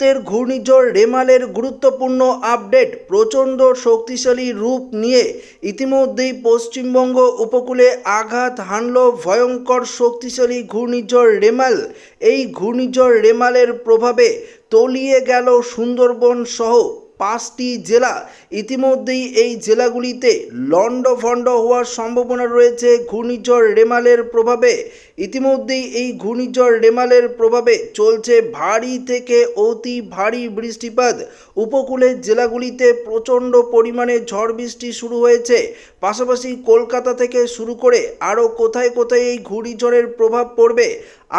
মুহূর্তের ঘূর্ণিঝড় রেমালের গুরুত্বপূর্ণ আপডেট প্রচণ্ড শক্তিশালী রূপ নিয়ে ইতিমধ্যেই পশ্চিমবঙ্গ উপকূলে আঘাত হানল ভয়ঙ্কর শক্তিশালী ঘূর্ণিঝড় রেমাল। এই ঘূর্ণিঝড় রেমালের প্রভাবে তলিয়ে গেল সুন্দরবন সহ পাঁচটি জেলা। ইতিমধ্যেই এই জেলাগুলিতে লণ্ডভণ্ড হওয়ার সম্ভাবনা রয়েছে ঘূর্ণিঝড় রেমালের প্রভাবে। ইতিমধ্যেই এই ঘূর্ণিঝড় রেমালের প্রভাবে চলছে ভারী থেকে অতি ভারী বৃষ্টিপাত। উপকূলের জেলাগুলিতে প্রচণ্ড পরিমাণে ঝড় বৃষ্টি শুরু হয়েছে। পাশাপাশি কলকাতা থেকে শুরু করে আরও কোথায় কোথায় এই ঘূর্ণিঝড়ের প্রভাব পড়বে,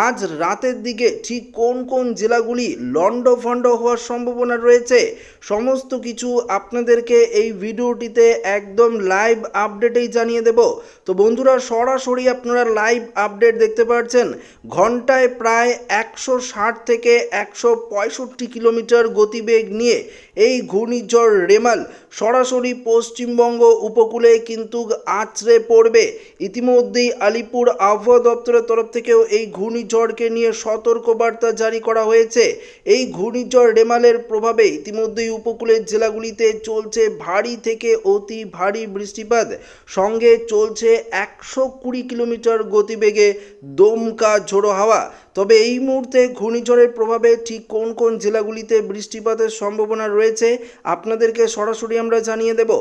আজ রাতের দিকে ঠিক কোন কোন জেলাগুলি লণ্ডভণ্ড হওয়ার সম্ভাবনা রয়েছে? সমস্ত কিছু আপনাদেরকে এই ভিডিওটিতে একদম লাইভ আপডেটেই জানিয়ে দেব। তো বন্ধুরা, সরাসরি আপনারা লাইভ আপডেট দেখতে পাচ্ছেন ঘন্টায় প্রায় একশো ষাট থেকে একশো পঁয়ষট্টি কিলোমিটার গতিবেগ নিয়ে এই ঘূর্ণিঝড় রেমাল সরাসরি পশ্চিমবঙ্গ উপকূলে কিন্তু আছড়ে পড়বে। ইতিমধ্যেই আলিপুর আবহাওয়া দপ্তরের তরফ থেকেও এই ঘূর্ণিঝড়কে নিয়ে সতর্কবার্তা জারি করা হয়েছে। এই ঘূর্ণিঝড় রেমালের প্রভাবে ইতিমধ্যেই উপকূলের জেলাগুলিতে চলছে ভারী থেকে অতি ভারী বৃষ্টিপাত। সঙ্গে চলছে একশো কুড়ি কিলোমিটার গতিবেগে দমকা ঝোড়ো হাওয়া। তবে এই মুহূর্তে ঘূর্ণিঝড়ের প্রভাবে ঠিক কোন কোন জেলাগুলিতে বৃষ্টিপাতের সম্ভাবনা রয়েছে, আপনাদেরকে সরাসরি আমরা জানিয়ে দেব।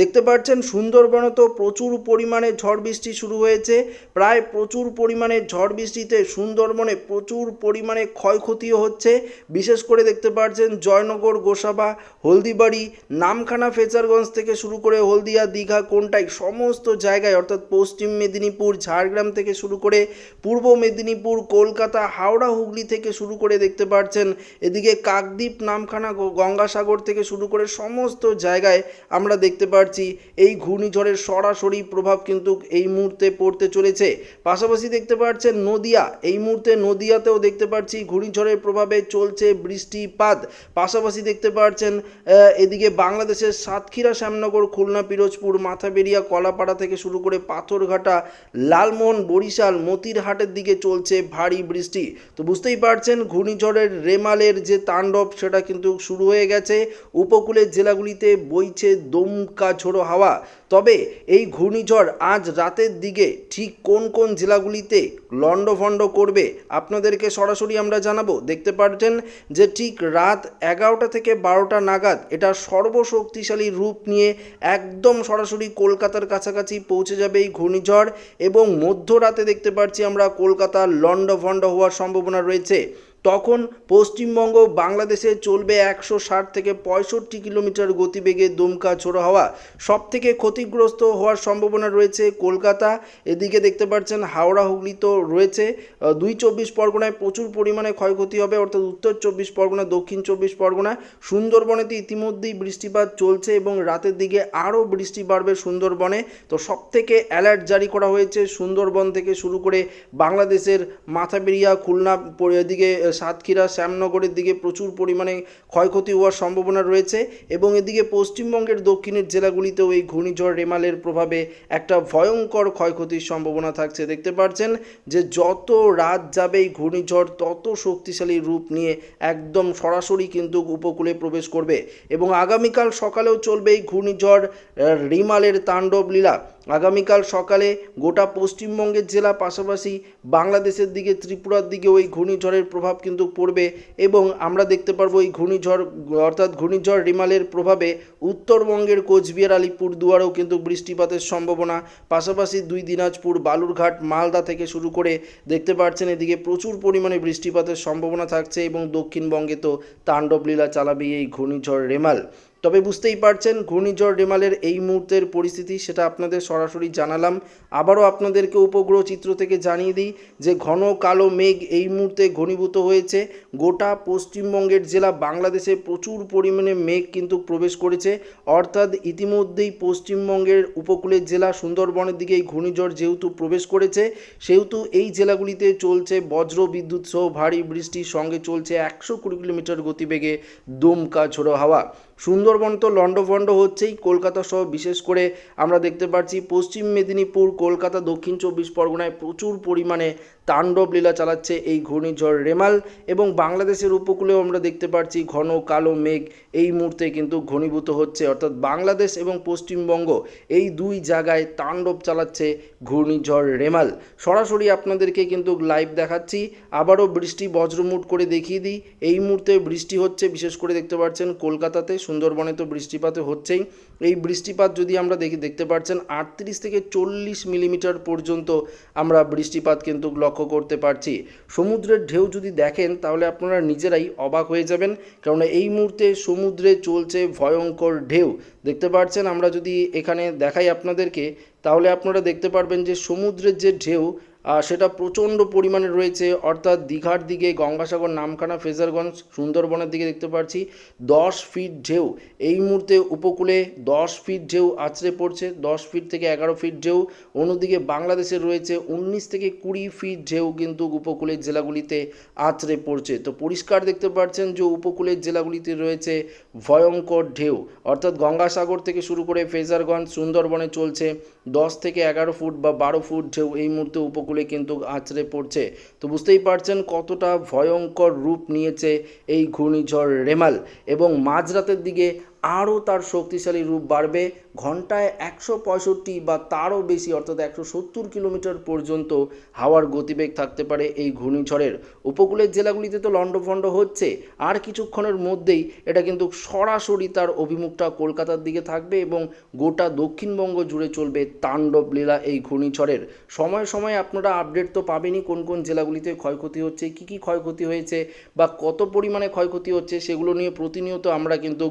দেখতে পাচ্ছেন, সুন্দরবনে তো প্রচুর পরিমাণে ঝড় বৃষ্টি শুরু হয়েছে। প্রায় প্রচুর পরিমাণে ঝড় বৃষ্টিতে সুন্দরবনে প্রচুর পরিমাণে ক্ষয়ক্ষতিও হচ্ছে। বিশেষ করে দেখতে পাচ্ছেন, জয়নগর, গোসাবা হলদিবাড়ি, নামখানা ফেচারগঞ্জ থেকে শুরু করে হলদিয়া, দীঘা, কোনটাই সমস্ত জায়গায়, অর্থাৎ পশ্চিম মেদিনীপুর, ঝাড়গ্রাম থেকে শুরু করে পূর্ব মেদিনীপুর, কলকাতা, হাওড়া, হুগলি থেকে শুরু করে দেখতে পাচ্ছেন এদিকে কাকদ্বীপ, নামখানা গঙ্গাসাগর থেকে শুরু করে সমস্ত জায়গায় আমরা দেখতে পাচ্ছি এই ঘূর্ণিঝড়ের সরাসরি প্রভাব কিন্তু এই মুহূর্তে পড়তে চলেছে। পাশাপাশি দেখতে পাচ্ছেন নদিয়া, এই মুহূর্তে নদিয়াতেও দেখতে পাচ্ছি ঘূর্ণিঝড়ের প্রভাবে চলছে বৃষ্টিপাত। পাশাপাশি দেখতে পাচ্ছেন এদিকে বাংলাদেশের সাতক্ষীরা, শ্যামনগর, খুলনা, পিরোজপুর, মাথাবেরিয়া, কলাপাড়া থেকে শুরু করে পাথরঘাটা, লালমোহন, বরিশাল, মতিরহাটের দিকে চলছে ভারী বৃষ্টি। তো বুঝতেই পারছেন, ঘূর্ণিঝড়ের রেমালের যে তাণ্ডব, সেটা কিন্তু শুরু হয়ে গেছে। উপকূলের জেলাগুলিতে বইছে দমকা ঝোড়ো হাওয়া। তবে এই ঘূর্ণিঝড় আজ রাতের দিকে ঠিক কোন কোন জেলাগুলিতে লণ্ডভণ্ড করবে আপনাদেরকে সরাসরি আমরা জানাব। দেখতে পাচ্ছেন যে ঠিক রাত এগারোটা থেকে বারোটা নাগাদ এটা সর্বশক্তিশালী রূপ নিয়ে একদম সরাসরি কলকাতার কাছাকাছি পৌঁছে যাবে এই ঘূর্ণিঝড় এবং মধ্যরাতে দেখতে পাচ্ছি আমরা কলকাতার লণ্ডভণ্ড হওয়ার সম্ভাবনা রয়েছে। তখন পশ্চিমবঙ্গ বাংলাদেশে চলবে একশো ষাট থেকে পঁয়ষট্টি কিলোমিটার গতিবেগে দমকা ঝোড়ো হওয়া। সব থেকে ক্ষতিগ্রস্ত হওয়ার সম্ভাবনা রয়েছে কলকাতা। এদিকে দেখতে পাচ্ছেন হাওড়া, হুগলি তো রয়েছে। দুই চব্বিশ পরগনায় প্রচুর পরিমাণে ক্ষয়ক্ষতি হবে, অর্থাৎ উত্তর চব্বিশ পরগনা, দক্ষিণ চব্বিশ পরগনা। সুন্দরবনেতে ইতিমধ্যেই বৃষ্টিপাত চলছে এবং রাতের দিকে আরও বৃষ্টি বাড়বে সুন্দরবনে। তো সব থেকে অ্যালার্ট জারি করা হয়েছে সুন্দরবন থেকে শুরু করে বাংলাদেশের মাথাবেরিয়া, খুলনা এদিকে সাতক্ষীরা, শ্যামনগরের দিকে প্রচুর পরিমাণে ক্ষয়ক্ষতি হওয়ার সম্ভাবনা রয়েছে এবং এদিকে পশ্চিমবঙ্গের দক্ষিণের জেলাগুলিতেও এই ঘূর্ণিঝড় রেমালের প্রভাবে একটা ভয়ঙ্কর ক্ষয়ক্ষতির সম্ভাবনা থাকছে। দেখতে পাচ্ছেন যে যত রাত যাবে এই ঘূর্ণিঝড়, তত শক্তিশালী রূপ নিয়ে একদম সরাসরি কিন্তু উপকূলে প্রবেশ করবে এবং আগামীকাল সকালেও চলবে এই ঘূর্ণিঝড় রিমালের তাণ্ডব লীলা আগামীকাল সকালে গোটা পশ্চিমবঙ্গের জেলা পাশাপাশি বাংলাদেশের দিকে, ত্রিপুরার দিকে ওই ঘূর্ণিঝড়ের প্রভাব কিন্তু পড়বে এবং আমরা দেখতে পারব এই ঘূর্ণিঝড়, অর্থাৎ ঘূর্ণিঝড় রিমালের প্রভাবে উত্তরবঙ্গের কোচবিহার আলিপুর দুয়ারেও কিন্তু বৃষ্টিপাতের সম্ভাবনা। পাশাপাশি দুই দিনাজপুর, বালুরঘাট, মালদা থেকে শুরু করে দেখতে পাচ্ছেন এদিকে প্রচুর পরিমাণে বৃষ্টিপাতের সম্ভাবনা থাকছে এবং দক্ষিণবঙ্গে তো তাণ্ডব লীলা চালাবে এই ঘূর্ণিঝড় রেমাল। তবে বুঝতেই পারছেন, ঘূর্ণিঝড় রেমালের এই মুহূর্তের পরিস্থিতি সেটা আপনাদের সরাসরি জানালাম। আবারও আপনাদেরকে উপগ্রহ চিত্র থেকে জানিয়ে দিই যে, ঘন কালো মেঘ এই মুহূর্তে ঘনীভূত হয়েছে। গোটা পশ্চিমবঙ্গের জেলা বাংলাদেশে প্রচুর পরিমাণে মেঘ কিন্তু প্রবেশ করেছে। অর্থাৎ ইতিমধ্যেই পশ্চিমবঙ্গের উপকূলের জেলা সুন্দরবনের দিকে এই ঘূর্ণিঝড় যেহেতু প্রবেশ করেছে, সেহেতু এই জেলাগুলিতে চলছে বজ্র বিদ্যুৎ সহ ভারী বৃষ্টির সঙ্গে চলছে একশো কুড়ি কিলোমিটার গতিবেগে দমকা ঝোড়ো হাওয়া। সুন্দরবন তো লণ্ডভণ্ড হচ্ছেই। কলকাতা সহ বিশেষ করে আমরা দেখতে পাচ্ছি পশ্চিম মেদিনীপুর, কলকাতা, দক্ষিণ চব্বিশ পরগনায় প্রচুর পরিমাণে তাণ্ডব লীলা চালাচ্ছে এই ঘূর্ণিঝড় রেমাল এবং বাংলাদেশের উপকূলেও আমরা দেখতে পাচ্ছি ঘন কালো মেঘ এই মুহূর্তে কিন্তু ঘনীভূত হচ্ছে। অর্থাৎ বাংলাদেশ এবং পশ্চিমবঙ্গ এই দুই জায়গায় তাণ্ডব চালাচ্ছে ঘূর্ণিঝড় রেমাল। সরাসরি আপনাদেরকে কিন্তু লাইভ দেখাচ্ছি। আবারও বৃষ্টি বজ্রমুট করে দেখিয়ে দিই। এই মুহূর্তে বৃষ্টি হচ্ছে, বিশেষ করে দেখতে পাচ্ছেন কলকাতাতে, সুন্দরবনে তো বৃষ্টিপাতে হচ্ছেই। এই বৃষ্টিপাত যদি আমরা দেখি, দেখতে পাচ্ছেন আটত্রিশ থেকে চল্লিশ মিলিমিটার পর্যন্ত আমরা বৃষ্টিপাত কিন্তু লক্ষ্য করতে পারছি। সমুদ্রের ঢেউ যদি দেখেন, তাহলে আপনারা নিজেরাই অবাক হয়ে যাবেন, কেননা এই মুহূর্তে সমুদ্রে চলছে ভয়ঙ্কর ঢেউ। দেখতে পাচ্ছেন, আমরা যদি এখানে দেখাই আপনাদেরকে, তাহলে আপনারা দেখতে পারবেন যে সমুদ্রের যে ঢেউ সেটা প্রচণ্ড পরিমাণে রয়েছে। অর্থাৎ দীঘার দিকে গঙ্গাসাগর, নামখানা, ফেজারগঞ্জ, সুন্দরবনের দিকে দেখতে পাচ্ছি দশ ফিট ঢেউ। এই মুহূর্তে উপকূলে দশ ফিট ঢেউ আছড়ে পড়ছে। দশ ফিট থেকে এগারো ফিট ঢেউ। অন্যদিকে বাংলাদেশের রয়েছে উনিশ থেকে কুড়ি ফিট ঢেউ কিন্তু উপকূলের জেলাগুলিতে আছড়ে পড়ছে। তো পরিষ্কার দেখতে পাচ্ছেন যে উপকূলের জেলাগুলিতে রয়েছে ভয়ঙ্কর ঢেউ। অর্থাৎ গঙ্গাসাগর থেকে শুরু করে ফেজারগঞ্জ, সুন্দরবনে চলছে দশ থেকে এগারো ফুট বা বারো ফুট ঢেউ এই মুহূর্তে উপকূলে কিন্তু আছড়ে পড়ছে। তো বুঝতেই পারছেন কতটা ভয়ঙ্কর রূপ নিয়েছে এই ঘূর্ণিঝড় রেমাল এবং মাঝরাতের দিকে আরও তার শক্তিশালী রূপ বাড়বে। ঘন্টায় একশো পঁয়ষট্টি বা তারও বেশি, অর্থাৎ একশো সত্তর কিলোমিটার পর্যন্ত হাওয়ার গতিবেগ থাকতে পারে এই ঘূর্ণিঝড়ের। উপকূলের জেলাগুলিতে তো লণ্ডভণ্ড হচ্ছে। আর কিছুক্ষণের মধ্যেই এটা কিন্তু সরাসরি তার অভিমুখটা কলকাতার দিকে থাকবে এবং গোটা দক্ষিণবঙ্গ জুড়ে চলবে তাণ্ডব লীলা এই ঘূর্ণিঝড়ের। সময় সময় আপনারা আপডেট তো পাবেনই কোন কোন জেলাগুলিতে ক্ষয়ক্ষতি হচ্ছে, কি কি ক্ষয়ক্ষতি হয়েছে বা কত পরিমাণে ক্ষয়ক্ষতি হচ্ছে, সেগুলো নিয়ে প্রতিনিয়ত আমরা কিন্তু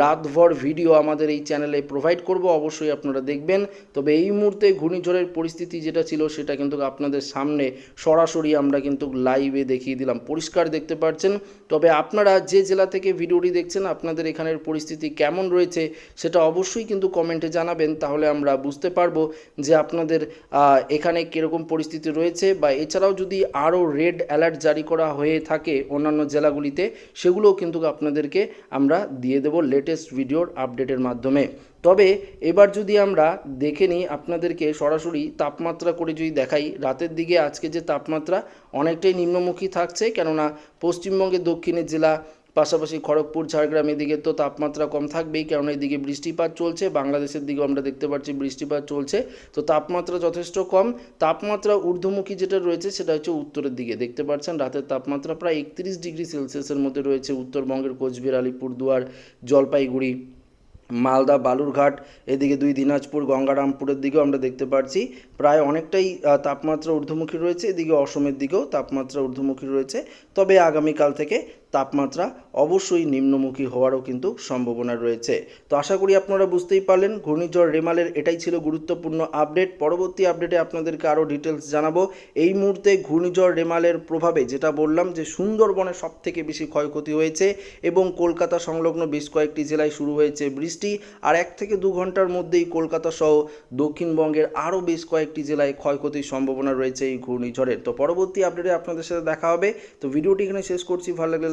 রাতভর ভিডিও আমাদের এই চ্যানেলে প্রোভাইড করব অবশ্যই আপনারা দেখবেন। তবে এই মুহূর্তে ঘূর্ণিঝড়ের পরিস্থিতি যেটা ছিল সেটা কিন্তু আপনাদের সামনে সরাসরি আমরা কিন্তু লাইভে দেখিয়ে দিলাম। পরিষ্কার দেখতে পাচ্ছেন তবে আপনারা যে জেলা থেকে ভিডিওটি দেখছেন, আপনাদের এখানের পরিস্থিতি কেমন রয়েছে সেটা অবশ্যই কিন্তু কমেন্টে জানাবেন। তাহলে আমরা বুঝতে পারব যে আপনাদের এখানে কীরকম পরিস্থিতি রয়েছে বা এছাড়াও যদি আরও রেড অ্যালার্ট জারি করা হয়ে থাকে অন্যান্য জেলাগুলিতে, সেগুলোও কিন্তু আপনাদেরকে আমরা দিয়ে দেবো লেটেস্ট ভিডিওর আপডেটের মাধ্যমে। তবে এবার যদি আমরা দেখে নিই আপনাদেরকে সরাসরি তাপমাত্রা করে যদি দেখাই, রাতের দিকে আজকে যে তাপমাত্রা অনেকটাই নিম্নমুখী থাকছে, কেননা পশ্চিমবঙ্গের দক্ষিণের জেলা, পাশাপাশি খড়গপুর, ঝাড়গ্রাম এদিকে তো তাপমাত্রা কম থাকবেই কারণ এদিকে বৃষ্টিপাত চলছে, বাংলাদেশের দিকেও আমরা দেখতে পাচ্ছি বৃষ্টিপাত চলছে। তো তাপমাত্রা যথেষ্ট কম। তাপমাত্রা ঊর্ধ্বমুখী যেটা রয়েছে সেটা হচ্ছে উত্তরের দিকে। দেখতে পাচ্ছেন রাতের তাপমাত্রা প্রায় একত্রিশ ডিগ্রি সেলসিয়াসের মধ্যে রয়েছে উত্তরবঙ্গের কোচবিহার, আলিপুরদুয়ার, জলপাইগুড়ি। মালদা, বালুরঘাট, এদিকে দুই দিনাজপুর, গঙ্গারামপুরের দিকেও আমরা দেখতে পাচ্ছি প্রায় অনেকটাই তাপমাত্রা ঊর্ধ্বমুখী রয়েছে। এদিকে অসমের দিকেও তাপমাত্রা ঊর্ধ্বমুখী রয়েছে। তবে আগামীকাল থেকে তাপমাত্রা অবশ্যই নিম্নমুখী হওয়ারও কিন্তু সম্ভাবনা রয়েছে। তো আশা করি আপনারা বুঝতেই পারলেন, ঘূর্ণিঝড় রেমালের এটাই ছিল গুরুত্বপূর্ণ আপডেট। পরবর্তী আপডেটে আপনাদেরকে আরও ডিটেলস জানাব। এই মুহূর্তে ঘূর্ণিঝড় রেমালের প্রভাবে যেটা বললাম যে সুন্দরবনে সব থেকে বেশি ক্ষয়ক্ষতি হয়েছে এবং কলকাতা সংলগ্ন বেশ কয়েকটি জেলায় শুরু হয়েছে বৃষ্টি। আর এক থেকে দু ঘণ্টার মধ্যেই কলকাতা সহ দক্ষিণবঙ্গের আরও বেশ কয়েকটি জেলায় ক্ষয়ক্ষতির সম্ভাবনা রয়েছে এই ঘূর্ণিঝড়ের। তো পরবর্তী আপডেটে আপনাদের সাথে দেখা হবে। তো ভিডিওটি এখানে শেষ করছি। ভালো লাগলে